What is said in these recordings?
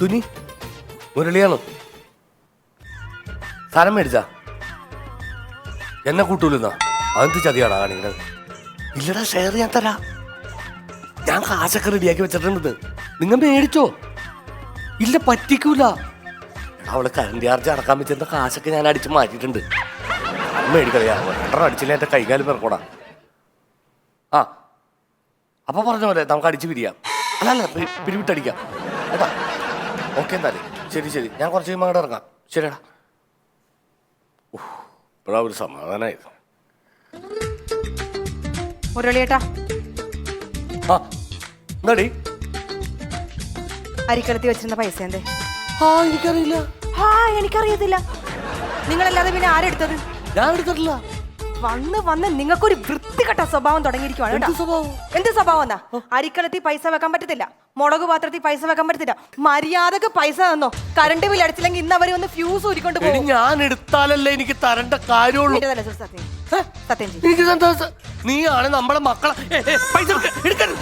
സുനി മുരളിയാണോ? സാധനം മേടിച്ചാ? എന്നെ കൂട്ടൂലെന്നാ? അതെന്ത് ചതിയാടാ കാണിക്കണത്? ഇല്ലടാ ഷെയർ ഞാൻ തരാ. ഞാൻ കാശൊക്കെ റെഡിയാക്കി വെച്ചിട്ടുണ്ട് നിങ്ങൾ മേടിച്ചോ? ഇല്ല പറ്റിക്കൂല. അവൾ കറണ്ട് ചാർജ് അടക്കാൻ വെച്ചിരുന്ന കാശൊക്കെ ഞാൻ അടിച്ച് മാറ്റിയിട്ടുണ്ട്. മേടിക്കറിയാ. രണ്ടെണ്ണം അടിച്ചില്ല എന്റെ കൈകാലം പിറക്കൂടാ. ആ അപ്പൊ പറഞ്ഞ പോലെ നമുക്ക് അടിച്ച് പിരിയാം. അല്ല അല്ല പിരിവിട്ടടിക്കാം. കേട്ടാ? ഓക്കെ എന്നാലേ ശരി ശരി. ഞാൻ കുറച്ച് കഴിയുമ്പോൾ അങ്ങോട്ട് ഇറങ്ങാം. ശരിയടാ. ഇപ്പോഴാ ഒരു സമാധാനമായത് മുരളിയേട്ടാ. ആ എന്താടി? അരിക്കലത്തി വെച്ചിരുന്ന പൈസ എന്തേ? ആ എനിക്കറിയില്ല. ആ എനിക്കറിയത്തില്ല. നിങ്ങളല്ലാതെ പിന്നെ ആരെടുത്തത് ഞാൻ എടുത്തിട്ടില്ല. വന്ന് വന്ന് നിങ്ങൾക്കൊരു വൃത്തികെട്ട സ്വഭാവം തുടങ്ങിയിരിക്കുവാണ് കേട്ടോ. എന്ത് സ്വഭാവം? എന്താ അരിക്കലത്തി പൈസ വെക്കാൻ പറ്റത്തില്ല. മുളക് പാത്രത്തിൽ പൈസ വെക്കാൻ പറ്റത്തില്ല. മര്യാദയ്ക്ക് പൈസ തന്നോ? കറണ്ട് ബിൽ അടിച്ചില്ലെങ്കിൽ ഇന്ന് അവർ ഒന്ന് ഫ്യൂസ് ഊരിക്കൊണ്ട് എടി പോകും ഞാൻ എടുത്താലല്ലേ എനിക്ക് തരേണ്ട കാര്യമുള്ളൂ. തല സുഹൃത്ത് സത്യം? ഏ? സത്യം ചെയ്യും. എനിക്ക് സന്തോഷം. നീയാണ് നമ്മളെ മക്കളെ. ഏ, ഏ, പൈസ എടുക്ക- എടുക്കരുത്.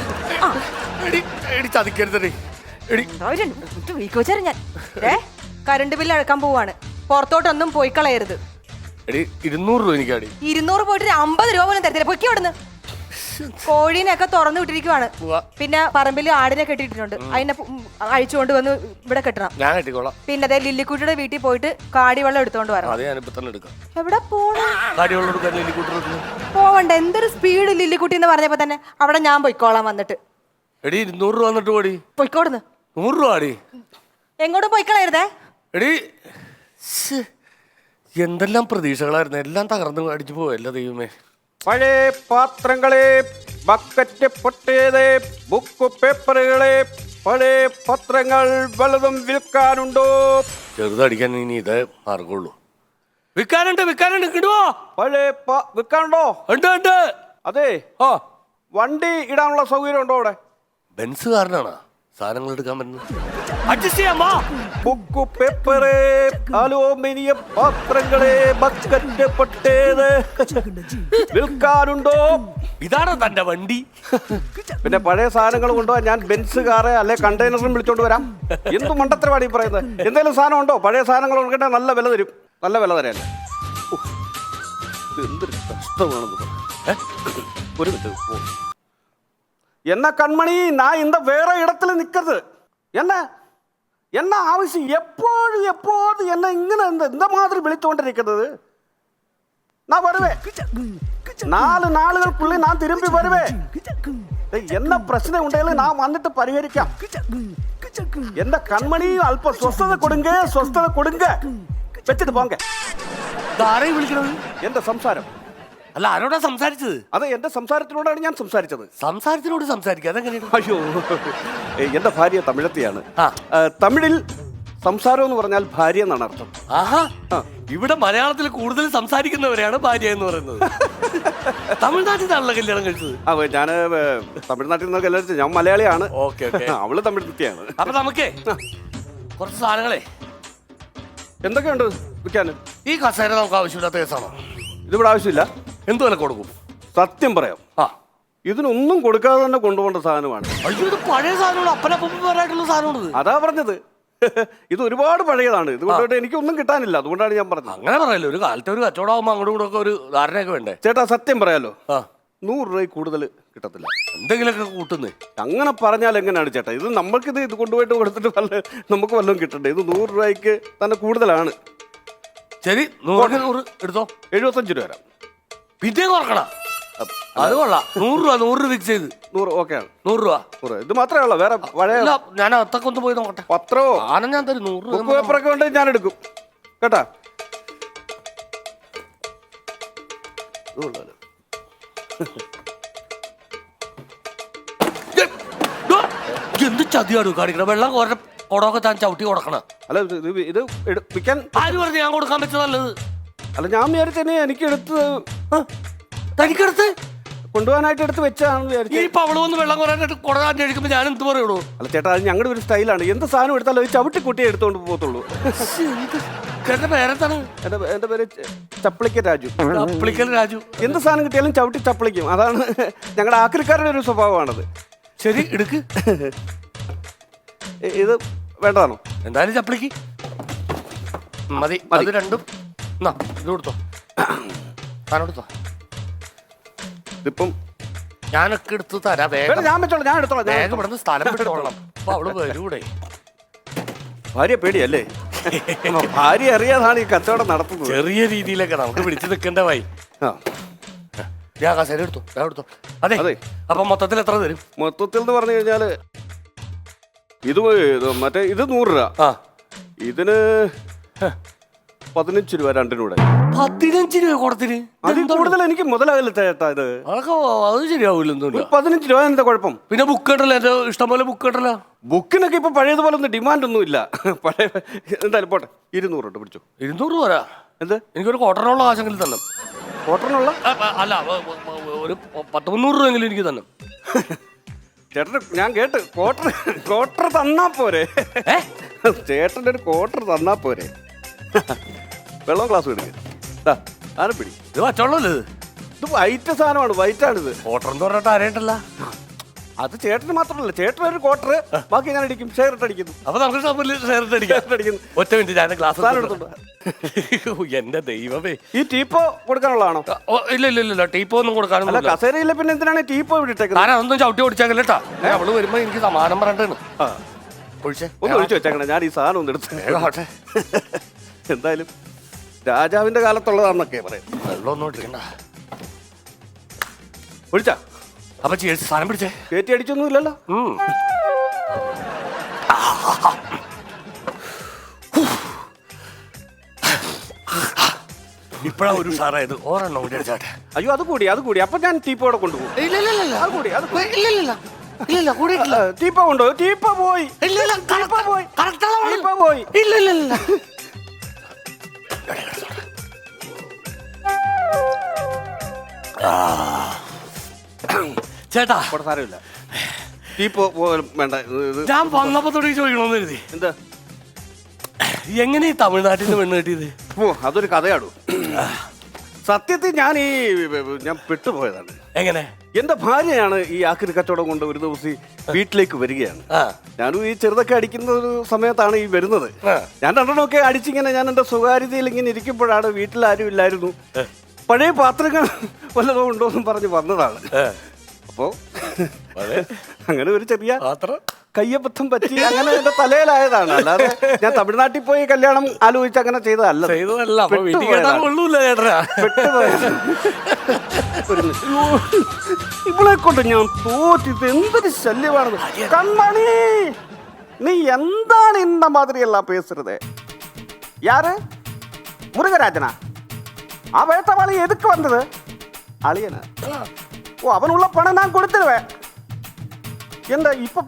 എടി എടി ചതിക്കരുതടി എടി. വീക്കോച്ചാരം ഞാൻ. ഏ കറണ്ട് ബില്ല് അടക്കാൻ പോവാണ്. പുറത്തോട്ടൊന്നും പോയി കളയരുത് എടി ഇരുന്നൂറ് രൂപ എനിക്കാടി. ഇരുന്നൂറ് പോയിട്ട് ഒരു അമ്പത് രൂപ പോലും തരത്തില്ല. പൊക്കി അവിടുന്ന്. കോഴീനെയൊക്കെ തുറന്നു വിട്ടിരിക്കുവാണ്. ഉവ്വ. പിന്നെ പറമ്പിൽ ആടിനെ കെട്ടിയിട്ടുണ്ട് അതിനെ പു- ഉം, അഴിച്ചുകൊണ്ട് വന്ന് ഇവിടെ കെട്ടണം. ഞാൻ കെട്ടിക്കോളാം. പിന്നെ അതേ ലില്ലിക്കുട്ടിയുടെ വീട്ടിൽ പോയിട്ട് കാടി വെള്ളം എടുത്തോണ്ട് വരണം. അത് ഞാനിപ്പോ തന്നെ എടുക്കാം. എവിടെ പോണം? പോവണ്ട. എന്തൊരു സ്പീഡ് ലില്ലിക്കുട്ടി എന്ന് പറഞ്ഞപ്പോ തന്നെ അവിടെ ഞാൻ പൊയ്ക്കോളാം വന്നിട്ട്. എടി ഇരുന്നൂറ് രൂപ വന്നിട്ട് പോടി. പൊയ്ക്കോടുന്ന്. നൂറ് രൂപ അടി എങ്ങോട്ടും പൊയ്ക്കളയരുതേ. എടി ശ്ശേ, എന്തെല്ലാം പ്രതീക്ഷകളായിരുന്നു. എല്ലാം തകർന്നു അടിച്ചു പോവല്ല ദൈവമേ. പഴയ പാത്രങ്ങളെ ബക്കറ്റ് പൊട്ടിയത് ബുക്ക് പേപ്പറുകളെ പഴയ പത്രങ്ങൾ വലതും വിൽക്കാനുണ്ടോ? ചെറുതടിക്കാൻ ഇനി ഇതേ മാർഗമുള്ളൂ. വിൽക്കാനുണ്ട് വിൽക്കാനുണ്ട് കിടുവോ പഴയ പ- വിൽക്കാനുണ്ടോ? ഉണ്ട് ഉണ്ട്. അതെ. ഓ വണ്ടി ഇടാനുള്ള സൗകര്യം ഉണ്ടോ അവിടെ? ബെൻസ് കാരനാണോ സാധനങ്ങൾ എടുക്കാൻ പറ്റുന്നത്? അഡ്ജസ്റ്റ് ചെയ്യാം ബുക്ക് വിൽക്കാനുണ്ടോ? ഇതാണോ തന്റെ വണ്ടി? പിന്നെ പഴയ സാധനങ്ങൾ കൊണ്ടുപോകാൻ ഞാൻ ബെൻസ് കാറ് അല്ലെ കണ്ടെയ്നറും വിളിച്ചോണ്ട് വരാം. എന്തും മണ്ടത്തരമാണ് ഈ പറയുന്നത്? എന്തെങ്കിലും സാധനം ഉണ്ടോ? പഴയ സാധനങ്ങൾ കൊടുക്കട്ടെ നല്ല വില തരും. നല്ല വില തരാല്ലേ എന്തൊരു ഒരു മിനിറ്റ് എന്ന കൺമണി ഞാൻ ഇന്ന വേറെ ഇടത്തിൽ നിൽക്കരുത് എന്നാ என்ன அவசியம் எப்போது எப்போது என்ன இங்கே இந்த இந்த மாதிரி விழித்து விழித்தோன்றிருக்கிறது நான் வருவேன். நாலு நாளுகளுக்குள்ளே நான் திரும்பி வருவேன். என்ன பிரச்சனை உண்டையில நான் வந்துட்டு பரிகரிക്കാം. எந்த கண்மணியும் அல்ப சொஸ்தத கொடுங்க சொஸ்தத கொடுங்க. வச்சுட்டு போங்க. இந்த அறை விழிக்கிறது. எந்த சம்சாரம்? അല്ല ആരോടാ സംസാരിച്ചത്? അത് എന്റെ സംസാരത്തിനോടാണ് ഞാൻ സംസാരിച്ചത്. സംസാരത്തിനോട് സംസാരിക്കുക അതെങ്ങനെയാണ്? അയ്യോ എന്റെ ഭാര്യ തമിഴത്തിയാണ്. ആ. ആ, തമിഴിൽ സംസാരം എന്ന് പറഞ്ഞാൽ ഭാര്യ എന്നാണ് അർത്ഥം. ആഹാ. ഇവിടെ മലയാളത്തിൽ കൂടുതൽ സംസാരിക്കുന്നവരെയാണ് ഭാര്യ എന്ന് പറയുന്നത്. തമിഴ്നാട്ടിൽ നിന്നാണല്ലോ കല്യാണം കഴിച്ചത്? ആ ഞാൻ തമിഴ്നാട്ടിൽ നിന്ന് കല്യാണം ഞാൻ മലയാളിയാണ്. Okay okay. അവൾ തമിഴ്ത്തിയാണ്. അപ്പൊ നമുക്ക് കുറച്ച് സാധനങ്ങളെ. എന്തൊക്കെയുണ്ട് വിൽക്കാൻ? ഈ കസേര നമുക്ക് ആവശ്യമില്ലാത്ത കേസാണോ? ഇതിവിടെ ആവശ്യമില്ല. എന്ത് വില കൊടുക്കും? സത്യം പറയാം. ആ. ഇതിനൊന്നും കൊടുക്കാതെ തന്നെ കൊണ്ടുപോകേണ്ട സാധനമാണ്. അയ്യോ ഇത് പഴയ സാധനമാണ്. അപ്പനപ്പൂപ്പന്മാരായിട്ടുള്ള സാധനമാണ് അതാ പറഞ്ഞത്. ഇത് ഒരുപാട് പഴയതാണ്. ഇത് കൊണ്ടുപോയിട്ട് എനിക്കൊന്നും കിട്ടാനില്ല. അതുകൊണ്ടാണ് ഞാൻ പറഞ്ഞത്. അങ്ങനെ പറയല്ലോ ഒരു കാലത്തെ ഒരു കച്ചവടമാകുമ്പോൾ അങ്ങോട്ടും കൂടെ ഒക്കെ ഒരു ധാരണയൊക്കെ വേണ്ടേ? ചേട്ടാ സത്യം പറയാലോ. ആ. നൂറ് രൂപ കൂടുതൽ കിട്ടത്തില്ല. എന്തെങ്കിലുമൊക്കെ കൂട്ടുന്നേ? അങ്ങനെ പറഞ്ഞാൽ എങ്ങനെയാണ് ചേട്ടാ? ഇത് നമ്മൾക്കിത് ഇത് കൊണ്ടുപോയിട്ട് കൊടുത്തിട്ട് വല്ല നമുക്ക് വല്ലതും കിട്ടണ്ടേ? ഇത് നൂറ് രൂപയ്ക്ക് തന്നെ കൂടുതലാണ്. ശരി നൂറ് നൂറ് എടുത്തോ. എഴുപത്തഞ്ച് രൂപ വരാം പിന്നെ കുറക്കണ അത് കൊള്ളാം. നൂറ് രൂപ നൂറ് രൂപ ഫിക്സ് ചെയ്ത്. നൂറ് ഓക്കെ നൂറ് രൂപ. നൂറ് ഇത് മാത്രമേ ഉള്ളൂ വേറെ പഴയ ഇല്ല ഞാൻ അത്തൊക്കെ ഒന്ന് പോയി നോക്കട്ടെ. പത്രോ? ആനം ഞാൻ തരും നൂറ് ബുക്ക് രൂപ പേപ്പറൊക്കെ ഉണ്ടെങ്കിൽ ഞാൻ എടുക്കും. കേട്ടാ? ഇത് കൊള്ളാലോ. ഏ, ഡോ, എന്ത് ചതിയാണ് കാണിക്കണ? വെള്ളം കുറെ കുടമൊക്കെ താൻ ചവിട്ടി കൊടുക്കണ. അല്ല ഇത് ഇത് ഇത് എടു- വിൽക്കാൻ ആര് പറഞ്ഞു ഞാൻ കൊടുക്കാൻ പറ്റുന്നത് അല്ല ഞാൻ വിചാരിച്ചു തന്നെ എനിക്ക് എടുത്ത് തനിക്കെടുത്ത്? കൊണ്ടുപോകാനായിട്ട് എടുത്ത് വെച്ചാണെന്ന് ഈ ഇപ്പൊ പവൾ വന്ന് വെള്ളം കോരാനായിട്ട് കൊടകാൻ കഴിക്കുമ്പോ ഞാൻ എന്ത് പറയുള്ളൂ അല്ല ചേട്ടാ അത് ഞങ്ങളുടെ ഒരു സ്റ്റൈലാണ്. എന്ത് സാധനം എടുത്താലും അത് ചവിട്ടി കുട്ടിയെ എടുത്തോണ്ട് പോകത്തുള്ളൂ. ചേട്ടന്റെ പേരെന്താണ്? എന്റെ എന്റെ പേര് ച- രാജു. അപ്പിളിക്കൽ രാജു. എന്ത് സാധനം കിട്ടിയാലും ചവിട്ടി ചപ്പിളിക്കും. അതാണ് ഞങ്ങളുടെ ആക്രിക്കാരുടെ ഒരു സ്വഭാവമാണത്. ശരി എടുക്ക്. ഇ- ഇത് വേണ്ടതാണോ? എന്തായാലും ചപ്പിളിക്ക്. മതി അത് രണ്ടും. എന്നാ ഇത് കൊടുത്തോ. സാധനം കൊടുത്തോ ഇതിപ്പം ഞാനൊക്കെ എടുത്ത് തരാം വേഗം. ഞാൻ വെച്ചോളാം ഞാൻ എടുത്തോളാം ഞാൻ വേഗം എടുത്തോളാം. ഇവിടുന്ന് സ്ഥലം വിട്ടോളണം അപ്പൊ അവൾ വരൂടെ. ഭാര്യ പേടിയല്ലേ? ആ, ഭാര്യ അറിയാതാണ് ഈ കച്ചവടം നടത്തുന്നത്. ചെറിയ രീതിയിലൊക്കെ നമുക്ക് പിടിച്ചു നിൽക്കേണ്ട വൈ ആ. ഞാൻ കസേര എടുത്തു ഞാൻ എടുത്തു. അതെ അതെ. അപ്പൊ മൊത്തത്തിൽ എത്ര തരും? മൊത്തത്തിൽ എന്ന് പറഞ്ഞു കഴിഞ്ഞാൽ ഇത് ഇത് മറ്റേ ഇത് നൂറ് രൂപ. ആ. ഇതിന് പതിനഞ്ച് രൂപ രണ്ടിനൂടെ. പതിനഞ്ച് രൂപ കൊടുത്തിന്? അതിൽ കൂടുതൽ എനിക്ക് മുതലാകില്ല ചേട്ടാ ഇത്. അതൊക്കെ അത് ഒരു പതിനഞ്ച് രൂപ എന്താ കുഴപ്പം? പിന്നെ ബുക്ക് ഉണ്ടല്ലോ എന്റെ ഇഷ്ടംപോലെ ബുക്ക് ഉണ്ടല്ലോ ബുക്കിനൊക്കെ ഇപ്പൊ പഴയതുപോലെ ഒന്നും ഡിമാൻഡ് ഒന്നും ഇല്ല പഴയ എന്തായാലും പോട്ടെ. ഇരുന്നൂറ് ഉണ്ട് പിടിച്ചു. ഇരുന്നൂറ് രൂപ തരാം. എന്ത്? എനിക്കൊരു കോട്ടനുള്ള ആശങ്കയിൽ തന്നെ കോട്ടനുള്ള അല്ല ഒരു പത്ത് മുന്നൂറ് രൂപയെങ്കിലും എനിക്ക് തന്നെ ചേട്ടൻ ഞാൻ കേട്ട് കോട്ടർ കോട്ടർ തന്നാ പോരെ. ചേട്ടന്റെ ഒരു കോട്ടർ തന്നാ പോരെ. വെള്ളം ഗ്ലാസ് എടുക്കുക ആന പിടി. ഇത് പച്ചവെള്ളമല്ലേ ഇത്? വൈറ്റ് സാധനമാണ് വൈറ്റാണിത് ക്വാർട്ടർ എന്ന് പറഞ്ഞിട്ട് അറിയട്ടല്ല അത് ചേട്ടന് മാത്രമല്ല ചേട്ടൻ ഒരു ക്വാർട്ടർ ബാക്കി ഞാൻ അടിക്കും ഷെയർ ഇട്ട് അടിക്കുന്നു. അപ്പൊ നമുക്ക് ഷോപ്പിൽ ഷെയർ അടിക്കുന്നു. ഒറ്റ മിനിറ്റ് ഞാൻ ഗ്ലാസ് സാധനം എന്റെ ദൈവമേ. ഈ ടീപ്പോ കൊടുക്കാനുള്ളതാണോ ഇല്ല ഇല്ല ഇല്ല, ടീപ്പോ ഒന്നും കൊടുക്കാനുള്ള കസേരയില്ല പിന്നെ എന്തിനാണ് ടീപ്പോ ഇട്ടേക്കുന്നത്? ഞാൻ അതൊന്നും ചവിട്ടി ഓടിച്ചേക്കല്ല കേട്ടാ അവൾ വരുമ്പോ എനിക്ക് സമാനം ഒഴിച്ചേ. ഒന്ന് ഒഴിച്ചു വെച്ചേക്കണേ ഞാൻ ഈ സാധനം ഒന്ന് എടുത്ത് എന്തായാലും രാജാവിന്റെ കാലത്തുള്ളതാണെന്നൊക്കെ പറയാം വെള്ളം ഒന്നും ഇട്ടിരിക്കണ്ട ഒഴിച്ചാ? അപ്പൊ ചേച്ചി സാധനം പിടിച്ചേ. കയറ്റി അടിച്ചൊന്നുമില്ലല്ലോ. ഉം. ഇപ്പഴാ ഒരു സാറായത് ഓരെണ്ണം കൂടി അടിച്ചാട്ടെ. അയ്യോ അത് കൂടി അത് കൂടി. അപ്പൊ ഞാൻ ടീപ്പോടെ കൊണ്ടുപോകും. ഇല്ല ഇല്ല ഇല്ല അത് കൂടി അത് കൂടി. ഇല്ല ഇല്ല ഇല്ല. ഇല്ല ആ, ടീപ്പോ കൊണ്ടുപോയി ടീപ്പോ പോയി. ഇല്ല ഇല്ല ടീപ്പോ പോയി. ആണ് പോയി. ഇല്ല ഇല്ല ഇല്ല. ചേട്ടാ. ഇവിടെ സാരമില്ല. ടീപ്പോ വേണ്ട. ഇത് ഞാൻ വന്നപ്പോ തുടങ്ങി ചോദിക്കണമെന്ന് കരുതി. എന്താ? എങ്ങനെ ഈ തമിഴ്നാട്ടിൽ നിന്ന് പെണ്ണ് കിട്ടിയത്? ഓ അതൊരു കഥയാടു. സത്യത്തിൽ ഞാൻ ഈ ഞാൻ പെട്ടുപോയതാണ്. എങ്ങനെ? എന്റെ ഭാര്യയാണ് ഈ ആക്രി കച്ചവടം കൊണ്ട് ഒരു ദിവസം വീട്ടിലേക്ക് വരികയാണ്. ഞാനും ഈ ചെറുതൊക്കെ അടിക്കുന്ന ഒരു സമയത്താണ് ഈ വരുന്നത്. ഞാൻ രണ്ടെണ്ണമൊക്കെ അടിച്ചിങ്ങനെ ഞാൻ എന്റെ സ്വകാര്യതയിൽ ഇങ്ങനെ ഇരിക്കുമ്പോഴാണ് വീട്ടിൽ ആരും ഇല്ലായിരുന്നു. പഴയ പാത്രങ്ങൾ വല്ലതും ഉണ്ടോ എന്നും പറഞ്ഞ് വന്നതാണ്. അപ്പോ അങ്ങനെ ഒരു ചെറിയ മാത്രം കയ്യബദ്ധം പറ്റി അങ്ങനെ എന്റെ തലയിലായതാണ് അല്ലാതെ ഞാൻ തമിഴ്നാട്ടിൽ പോയി കല്യാണം ആലോചിച്ച് അങ്ങനെ ചെയ്തതല്ല ഇവളെ കൊണ്ട് ഞാൻ തോറ്റിത് എന്തൊരു ശല്യമാണ് കണ്ണണി നീ എന്താണ് ഇന്ന മാതിരി എല്ലാം പേസരുത് யாரு முருகராஜனா அவன் வேட்டவாளி எதுக்கு வந்தது அழியன ஓ அவன் உள்ள பணம் நான் கொடுத்துருவேன் என்ன இப்போ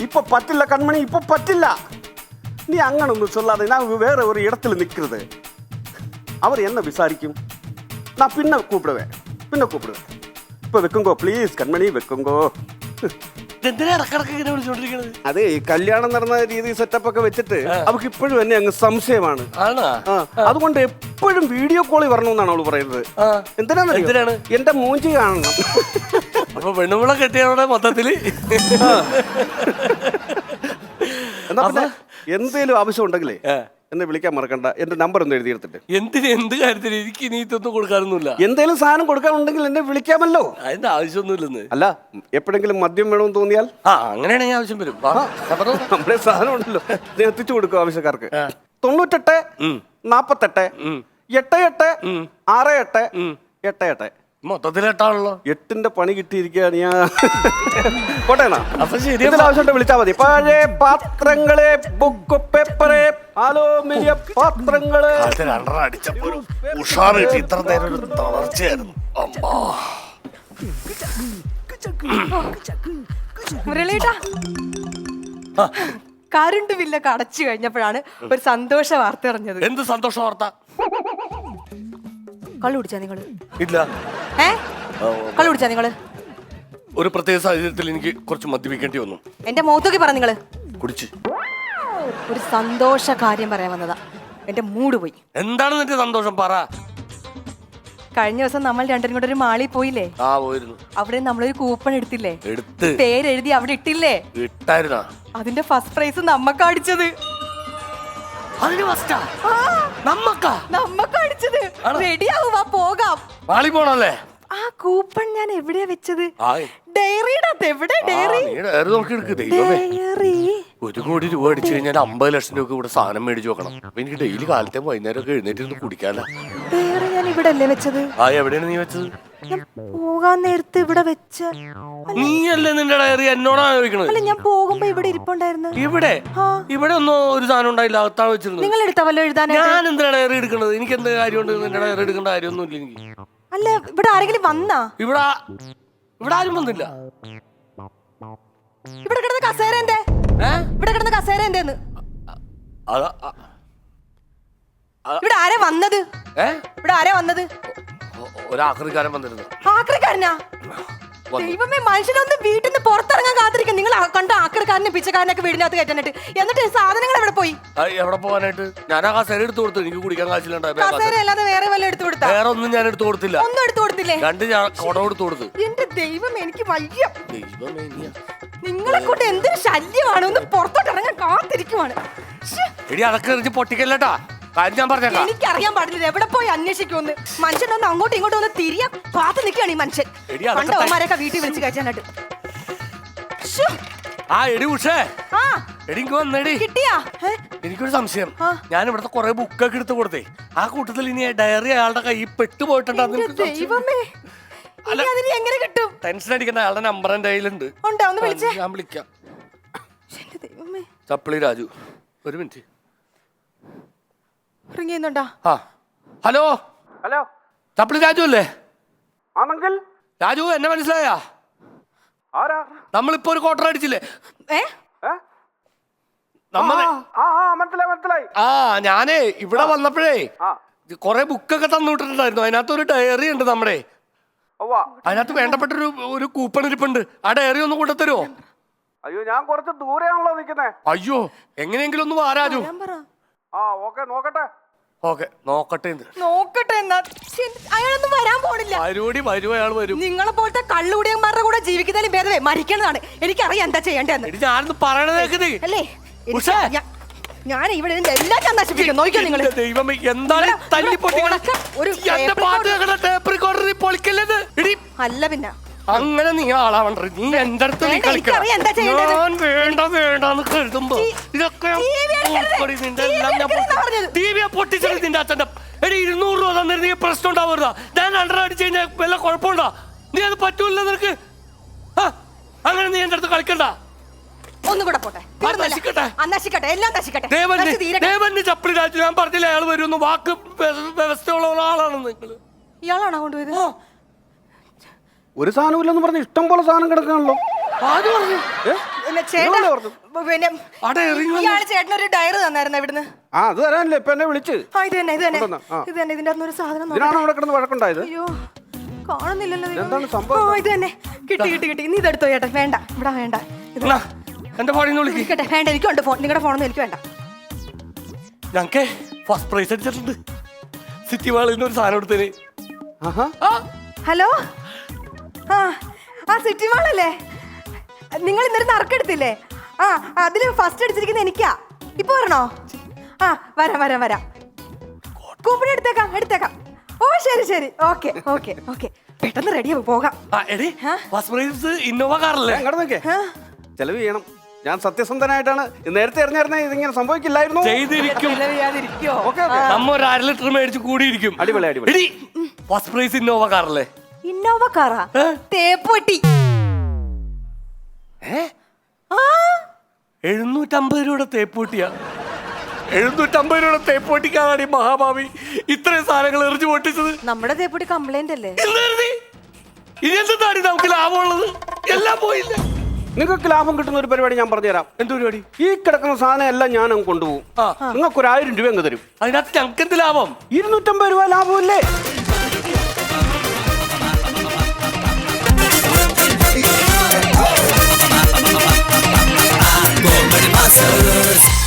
പറ്റും ഇപ്പൊ പറ്റില്ല കൺമണി ഇപ്പൊ പറ്റില്ല നീ അങ്ങനൊന്നും சொல்லாத நான் வேற ஒரு இடத்துல நிக்கிறது அவர் என்ன விசாரிக்கும் நான் பின்ன கூப்பிடுவேன் பின்ன கூப்பிடுவேன் இப்போ വെക്കുങ്കോ പ്ലീസ് കൺമണി വെക്കുങ്കോ എന്തിനാ ഇടക്കിടക്ക് ഇങ്ങനെ വിളിച്ചോണ്ടിരിക്കണത് അതെ ഈ കല്യാണം നടന്ന രീതി സെറ്റപ്പ് ഒക്കെ വെച്ചിട്ട് അവർക്ക് ഇപ്പോഴും എന്നെ അങ്ങ് സംശയമാണ് ആണോ ആ, അതുകൊണ്ട് എപ്പോഴും വീഡിയോ കോളിൽ വരണമെന്നാണ് അവള് പറയുന്നത് ആ. എന്തിനാണ് എന്തിനാണ്? എന്റെ മൂഞ്ചി കാണണം അപ്പൊ പെണ്ണുമുള കെട്ടിയവിടെ മൊത്തത്തിൽ? എന്നാ പിന്നെ എന്തേലും ആവശ്യം ഉണ്ടെങ്കിലേ എന്നെ വിളിക്കാൻ മറക്കണ്ട. എന്റെ നമ്പർ ഒന്ന് എഴുതിയെടുത്തിട്ട്. എന്തിന് എന്ത് കാര്യത്തിന് എനിക്ക് ഇനി ഇതൊന്നും കൊടുക്കാനൊന്നുമില്ല. എന്തേലും സാധനം കൊടുക്കാനുണ്ടെങ്കിൽ എന്നെ വിളിക്കാമല്ലോ. അതിന്റെ ആവശ്യമൊന്നുമില്ലെന്ന്. അല്ല എപ്പോഴെങ്കിലും മദ്യം വേണമെന്ന് തോന്നിയാൽ? ആ അങ്ങനെയാണെങ്കിൽ ആവശ്യം വരും. വാ, ഞാൻ പറഞ്ഞോളാം. നമ്മുടെ സാധനം ഉണ്ടല്ലോ. ഇത് എത്തിച്ചു കൊടുക്കും ആവശ്യക്കാർക്ക്. തൊണ്ണൂറ്റെട്ട് നാപ്പത്തെട്ട് എട്ട് എട്ട് ആറ് എട്ട് എട്ട് എട്ട്. മൊത്തത്തിൽ എട്ടാണല്ലോ എട്ടിന്റെ പണി കിട്ടിയിരിക്കുകയാണ് ഞാൻ. പോട്ടേണ അപ്പൊ ശരി ആവശ്യമായിട്ട് വിളിച്ചാൽ മതി. പഴയ പാത്രങ്ങളെ ബുക്ക് പേപ്പറെ അലോമിനിയ പാത്രങ്ങൾ. കാലത്ത് രണ്ടര അടിച്ചപ്പോ ഒരു ഉഷാർ കിട്ടി. ഇത്ര നേരം ഒരു തളർച്ചയായിരുന്നു. അമ്മാ. മുരളീട്ടാ. കറണ്ട് ബില്ലൊക്കെ അടച്ചു കഴിഞ്ഞപ്പോഴാണ് ഒരു സന്തോഷ വാർത്ത അറിഞ്ഞത്. എന്ത് സന്തോഷ വാർത്ത? കള്ളു കുടിച്ചാ നിങ്ങൾ. ഇല്ല. ഏ? കള്ളു കുടിച്ചാ നിങ്ങൾ? ഒരു പ്രത്യേക സാഹചര്യത്തിൽ എനിക്ക് കുറച്ച് മദ്യപിക്കേണ്ടി വന്നു. എന്റെ മുഖത്തൊക്കെ പറ നിങ്ങൾ. കുടിച്ച്. ഒരു സന്തോഷ കാര്യം പറയാൻ വന്നതാ. എന്റെ മൂഡ് പോയി. എന്താണ് നിന്റെ സന്തോഷം? പറ. കഴിഞ്ഞ ദിവസം നമ്മൾ രണ്ടും കൂടെ ഒരു മാളിൽ പോയില്ലേ? ആ പോയിരുന്നു. അവിടെ നമ്മളൊരു കൂപ്പൺ എടുത്തില്ലേ? എടുത്ത്. പേരെഴുതി അവിടെ ഇട്ടില്ലേ? ഇട്ടായിരുന്നാ? അതിന്റെ ഫസ്റ്റ് പ്രൈസ് നമ്മക്ക് അടിച്ചത്. അതിന് ഫസ്റ്റാ നമ്മക്കാ? നമ്മക്ക് അടിച്ചത്. ആണോ? റെഡി ആവുക പോകാം. മാളി പോണല്ലേ ആ കൂപ്പൺ ഞാൻ എവിടെയാ വെച്ചത്. ഡയറിയുടെ എവിടെ? ഡയറി? ഡയറി നോക്കി എടുക്ക് ദൈവമേ ഒരു കോടി രൂപ അടിച്ചു കഴിഞ്ഞാൽ അമ്പത് ലക്ഷം രൂപ ഇവിടെ സാധനം മേടിച്ചു വെക്കണം. അപ്പൊ എനിക്ക് ഡെയിലി കാലത്തെ വൈകുന്നേരം ഒക്കെ എഴുന്നേറ്റ് കുടിക്കാല്ല ഡയറി ഞാൻ ഇവിടെ അല്ലേ വെച്ചത്? ആ എവിടെയാണ് നീ വെച്ചത്? ഞാൻ പോകാൻ നേരത്ത് ഇവിടെ വെച്ച് നീ അല്ലേ നിന്റെ ഡയറി എന്നോടാണ് ചോദിക്കണത് അല്ല ഞാൻ പോകുമ്പോ ഇവിടെ ഇരിപ്പുണ്ടായിരുന്നു. ഇവിടെ. ഇവിടെ ഒന്നും ഒരു സാധനം ഉണ്ടായില്ല അകത്താണ് വെച്ചിരുന്നത്. നിങ്ങൾ എടുത്തവല്ലോ എഴുതാൻ ഞാൻ എന്തിനാ ഡയറി എടുക്കുന്നത് എനിക്ക് എന്ത് കാര്യമുണ്ട്? നിന്റെ ഡയറി എടുക്കേണ്ട കാര്യമൊന്നും ഇല്ല എനിക്ക്. അല്ല ഇവിടെ ആരെങ്കിലും വന്നാ? ഇവിടെ ഇവിടെ ആരും വന്നില്ല. ഇവിടെ കിടന്ന കസേര എന്തേ? ഇവിടെ കിടന്ന കസേര എന്തേന്ന്? ഇവിടെ ആരാ വന്നത്? ഇവിടെ ആരാ വന്നത്? ഒ- ഒരാക്രിക്കാരൻ വന്നിരുന്നു ആക്രിക്കാരനാ. ദൈവമേ മനുഷ്യനൊന്ന് വീട്ടിൽ നിന്ന് പുറത്തിറങ്ങാൻ കാത്തിരിക്കും. നിങ്ങൾ കണ്ട ആക്രിക്കാരനെ പിച്ചക്കാരനൊക്കെ വീടിനകത്ത് കയറ്റാനായിട്ട് എന്നിട്ട് സാധനങ്ങൾ എവിടെ പോയി? എവിടെ പോകാനായിട്ട് ഞാൻ ആ കസേര എടുത്തു കൊടുത്തു. എനിക്ക് കുടിക്കാൻ കാശിലുണ്ടായി കസേര. അല്ലാതെ വേറെ വല്ല എടുത്തു കൊടുത്താ? വേറെ ഒന്നും ഞാൻ എടുത്തു കൊടുത്തില്ല. ഒന്നും എടുത്തു കൊടുത്തില്ലേ? രണ്ട് ഞാൻ കൊട എടുത്തു കൊടുത്തു. എന്റെ ദൈവം എനിക്ക് വയ്യ. ദൈവമേ നിങ്ങളെ കൊണ്ട് എന്തൊരു ശല്യമാണ്? ഒന്ന് പുറത്തോട്ട് ഇറങ്ങാൻ കാത്തിരിക്കുവാണ്. എടി അതൊക്കെ എറിഞ്ഞ് പൊട്ടിക്കല്ലട്ടാ. കാര്യം ഞാൻ പറഞ്ഞേക്കാം. എനിക്കറിയാൻ പാടില്ല എവിടെ പോയി അന്വേഷിക്കുമെന്ന്. മനുഷ്യനൊന്ന് അങ്ങോട്ടും ഇങ്ങോട്ടും ഒന്ന് തിരിയാ കാത്തു നിൽക്കുകയാണ് ഈ മനുഷ്യൻ. എടി, അതൊക്കെ കണ്ടവന്മാരെയൊക്കെ വീട്ടിൽ വിളിച്ച് കഴിച്ചാനായിട്ട് ശ്ശോ, ആ എടി ഉഷേ. ആ. എടി ഇങ്ങ് വന്നേടി. കിട്ടിയാ? ഏ? എനിക്കൊരു സംശയം. ആ. ഞാൻ ഇവിടുത്തെ കുറെ ബുക്കൊക്കെ എടുത്ത് കൊടുത്തേ. ആ കൂട്ടത്തിൽ ഇനി ഡയറി അയാളുടെ കൈ എന്റെ സംശയം. ദൈവമേ. ഇനി അതിന് എങ്ങനെ കിട്ടും? ടെൻഷൻ അടിക്കണ്ട അയാളുടെ നമ്പർ എന്റെ കയ്യിലുണ്ട്. ഉണ്ടോ? ഒന്ന് വിളിച്ചേ. ഞാൻ വിളിക്കാം. എന്റെ ദൈവമേ. ചപ്പിളി രാജു ഒരു മിനിറ്റ്. ചെയ്യുന്നുണ്ടോ? ആ. ഹലോ? ഹലോ? ചപ്പിളി രാജു അല്ലേ? ആണെങ്കിൽ? രാജു എന്നെ മനസ്സിലായാ? ആരാ? നമ്മളിപ്പോ ഒരു ക്വാർട്ടർ അടിച്ചില്ലേ? ഏ? ഏ? നമ്മൾ ആ ആ മനസ്സിലായി മനസ്സിലായി. ആ ഞാനേ ഇവിടെ വന്നപ്പോഴേ ആ. കുറെ ബുക്കൊക്കെ തന്നുവിട്ടിട്ടുണ്ടായിരുന്നു അതിനകത്ത് ഒരു ഡയറി ഉണ്ട് നമ്മുടെ. അതിനകത്ത് വേണ്ടപ്പെട്ട ഒരു ഒരു കൂപ്പൺ ഇരിപ്പുണ്ട്. ആ ഡയറി ഒന്ന് കൊണ്ടുത്തരുമോ അയ്യോ ഞാൻ കുറച്ച് ദൂരെയാണല്ലോ നിൽക്കുന്നേ. അയ്യോ എങ്ങനെയെങ്കിലും ഒന്ന് വാരാജു പറ. ആ ഓക്കെ നോക്കട്ടെ. ഓക്കെ നോക്കട്ടെ നോക്കട്ടെ എന്നാ. ശ്ശെ, അയാളൊന്നും വരാൻ പോണില്ല. വരുവടി വരും അയാൾ വരും. നിങ്ങളെ പോലത്തെ കള്ളുകൂടിയന്മാരുടെ കൂടെ ജീവിക്കുന്നതിന് ഭേദമേ മരിക്കണതാണ്. എനിക്കറിയാം എന്താ ചെയ്യേണ്ടതെന്ന്. ഞാനൊന്ന് പറയണത് അല്ലേ? ഞാൻ- ഞാൻ ഇവിടെ ഇരുന്ന് എല്ലാം ഞാൻ നശിപ്പിക്കും. നോക്കിയോ നിങ്ങൾ എന്റെ ദൈവമേ എന്താണ് ഈ ഇവിടെ- തല്ലി ഉണക്ക ഒരു എന്റെ tape പാട്ട് recorder. അല്ല പിന്നെ. അങ്ങനെ നീ ആളാവണ്ട നീ എന്റെ അടുത്ത് നീ വേണ്ട, കളിക്കണം എനിക്കറിയാം എന്താ ചെയ്യേണ്ടത്. ഞാൻ വേണ്ട വേണ്ടെന്ന് കരുതുമ്പോ ഇതൊക്കെ TV എടുക്കരുത്. നിന്റെ TV എല്ലാം ഞാൻ എടുക്കരുതെന്നാ പറഞ്ഞത്. ടി വി പൊട്ടിച്ചത് നിന്റെ അച്ഛന്റെ എടി ഇരുന്നൂറ് രൂപ തന്നിരുന്നെങ്കിൽ പ്രശ്നം ഉണ്ടാവരുതാ ഞാൻ അണ്ടർ അടിച്ച് കഴിഞ്ഞാൽ വല്ല കുഴപ്പമുണ്ടോ നീ അത് പറ്റൂല നിനക്ക് ആ, അങ്ങനെ നീ എന്റെ അടുത്ത് കളിക്കണ്ട ഒന്നും കൂടെ പോട്ടെ തീർന്നല്ലോ. നശിക്കട്ടെ. ആ, നശിക്കട്ടെ എല്ലാം നശിക്കട്ടെ ദേവന് നശി തീരട്ടെ. ദേവന് ചപ്പിളി രാജു ഞാൻ പറഞ്ഞില്ല അയാൾ വരുമെന്ന് വാക്ക് വ്യ- വ്യവസ്ഥയുള്ള ആളാണ് നിങ്ങൾ ഇയാളാണോ കൊണ്ടുപോയത് ഒരു സാധനമില്ലെന്ന് പറഞ്ഞ ഇഷ്ടം പോലെ സാധനം കിടക്കാണല്ലോ പറഞ്ഞു. ഏ? പിന്നെ ചേട്ടാ ഇയാളല്ലേ പറഞ്ഞത്? പിന്നെ അടെ ഇറങ്ങി വന്ന്. ഇയാൾ ചേട്ടനൊരു ഡയറി തന്നായിരുന്നു ഇവിടുന്ന്? ആ അത് തരാനല്ലേ ഇപ്പൊ എന്നെ വിളിച്ച്. ആ ഇത് തന്നെ ഇത് തന്നെ. കൊണ്ടുവന്നോ? ആ. ഇത് തന്നെ ഇതിന്റെ അകത്തൊരു സാധനം. ഇതിനാണ് അവിടെ കിടന്ന് വഴക്കുണ്ടായത്? അയ്യോ കാണുന്നില്ലല്ലോ ദൈവമേ. സംഭവം? ആ ഇത് തന്നെ. കിട്ടി കിട്ടി കിട്ടി. നീ ഇതെടുത്തോ ചേട്ടാ. വേണ്ട ഇവിടെ വേണ്ട. ഇത് എന്നാ, എന്റെ ഫോണിൽ നിന്ന് വിളിക്ക്. ഇരിക്കട്ടെ വേണ്ട എനിക്കുണ്ട് ഫോൺ നിങ്ങളുടെ ഫോണൊന്നും എനിക്ക് വേണ്ട. ഞങ്ങക്ക് ഫസ്റ്റ് പ്രൈസ് അടിച്ചിട്ടുണ്ട്. സിറ്റി വാളിൽ നിന്ന് ഒരു സാധനം എടുത്തത് ആഹാ. ഹലോ? ആ ആ സിറ്റി മാളല്ലേ നിങ്ങൾ ഇന്നലെ നറുക്കെടുത്തില്ലേ ആ അതിൽ ഫസ്റ്റ് അടിച്ചിരിക്കുന്ന എനിക്കാ. ഇപ്പൊ വരണോ? ആ വരാം വരാം വരാം. കൂപ്പൺ എടുത്തേക്കാം എടുത്തേക്കാം. ഓ ശരി ശരി. Okay okay okay. പെട്ടെന്ന് റെഡി പോകാം. ആ എടി ആ? പ്രൈസ് ഇന്നോവ കാറല്ലേ അങ്ങോട്ട് നോക്കേ ആ, ചെലവ് ചെയ്യണം. ഞാൻ സത്യസന്ധനായിട്ടാണ്. ഇത് നേരത്തെ അറിഞ്ഞായിരുന്നേ ഇതിങ്ങനെ സംഭവിക്കില്ലായിരുന്നു. ചെയ്തിരിക്കും. Okay okay. നമ്മ ഒരു അര ലിറ്റർ മേടിച്ച് കൂടിയിരിക്കും. അടിപൊളി, അടിപൊളി. എടി ഫസ്റ്റ് പ്രൈസ് ഇന്നോവ കാറല്ലേ ഇന്നോവ കാറാ? തേപ്പൊട്ടി എഴുന്നൂറ്റമ്പത് രൂപയുടെ തേപ്പൂട്ടിയാ എഴുന്നൂറ്റമ്പത് രൂപയുടെ തേപ്പൂട്ടിക്കാണ് ഈ മഹാഭാവി ഇത്രയും സാധനങ്ങൾ എറിഞ്ഞു പൊട്ടിച്ചത്. നമ്മുടെ തേപ്പൊട്ടി കംപ്ലൈന്റ് അല്ലേ? ഇനി എന്താണ് നമുക്ക് ലാഭമുള്ളത്? എല്ലാം പോയില്ല. നിങ്ങൾക്ക് ലാഭം കിട്ടുന്ന ഒരു പരിപാടി ഞാൻ പറഞ്ഞുതരാം. എന്ത് പരിപാടി? ഈ കിടക്കുന്ന സാധനം എല്ലാം ഞാൻ അങ്ങ് കൊണ്ടുപോകും. നിങ്ങൾക്ക് ഒരു ആയിരം രൂപ അങ്ങ് തരും. അതിനകത്ത് ഞങ്ങൾക്ക് എന്ത് ലാഭം? ഇരുന്നൂറ്റമ്പത് രൂപ ലാഭമല്ലേ? dancers